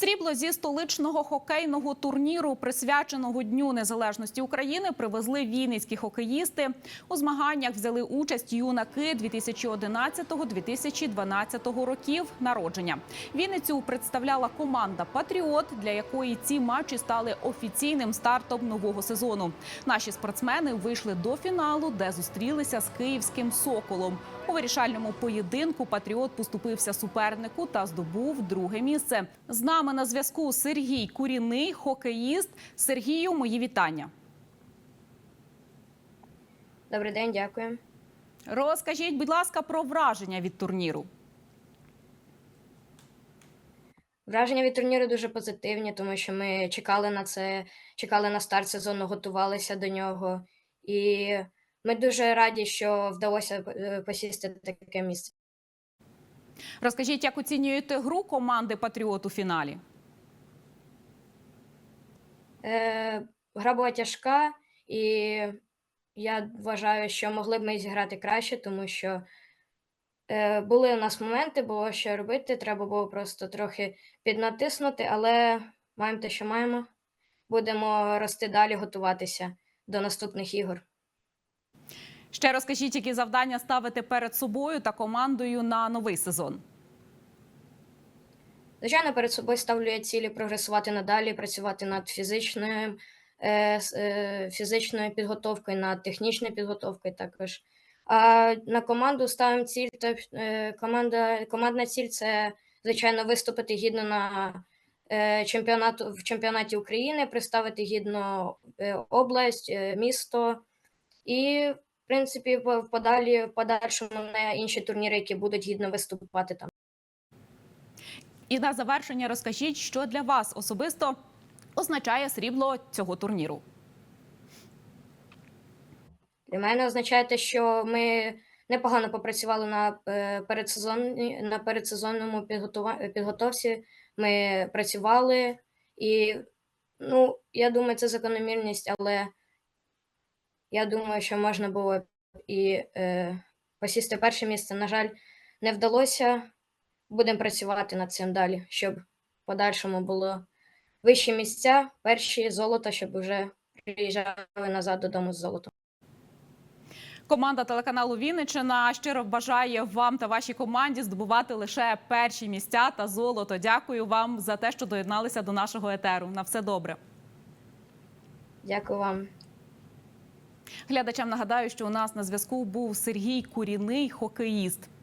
Срібло зі столичного хокейного турніру, присвяченого Дню Незалежності України, привезли вінницькі хокеїсти. У змаганнях взяли участь юнаки 2011-2012 років народження. Вінницю представляла команда Патріот, для якої ці матчі стали офіційним стартом нового сезону. Наші спортсмени вийшли до фіналу, де зустрілися з київським соколом. У вирішальному поєдинку Патріот поступився супернику та здобув друге місце. З нами на зв'язку Сергій Куріний, хокеїст. Сергію, мої вітання. Добрий день, дякую. Розкажіть, будь ласка, про враження від турніру. Враження від турніру дуже позитивні, тому що ми чекали на це, чекали на старт сезону, готувалися до нього. І ми дуже раді, що вдалося е, посісти таке місце. Розкажіть, як оцінюєте гру команди Патріот у фіналі? Е, гра була тяжка, і я вважаю, що могли б ми зіграти краще, тому що е, були у нас моменти, було що робити. Треба було просто трохи піднатиснути, але маємо те, що маємо. Будемо рости далі, готуватися до наступних ігор. Ще розкажіть, які завдання ставите перед собою та командою на новий сезон. Звичайно, перед собою ставлю цілі прогресувати надалі, працювати над фізичною, е, е, фізичною підготовкою, над технічною підготовкою також. А на команду ставимо ціль, та е, команда, командна ціль це, звичайно, виступити гідно на чемпіонату в чемпіонаті України, представити гідно область, місто і, в принципі, в подалі, в подальшому на інші турніри, які будуть гідно виступати там. І на завершення розкажіть, що для вас особисто означає срібло цього турніру. Для мене означає те, що ми непогано попрацювали на е, передсезонні, на передсезонному підготовці. Ми працювали, і ну, я думаю, це закономірність, але я думаю, що можна було б і е, посісти перше місце. На жаль, не вдалося. Будемо працювати над цим далі, щоб в подальшому було вищі місця, перші золото, щоб вже приїжджали назад додому з золотом. Команда телеканалу Вінниччина щиро бажає вам та вашій команді здобувати лише перші місця та золото. Дякую вам за те, що доєдналися до нашого етеру. На все добре. Дякую вам. Глядачам нагадаю, що у нас на зв'язку був Сергій Куріний, хокеїст.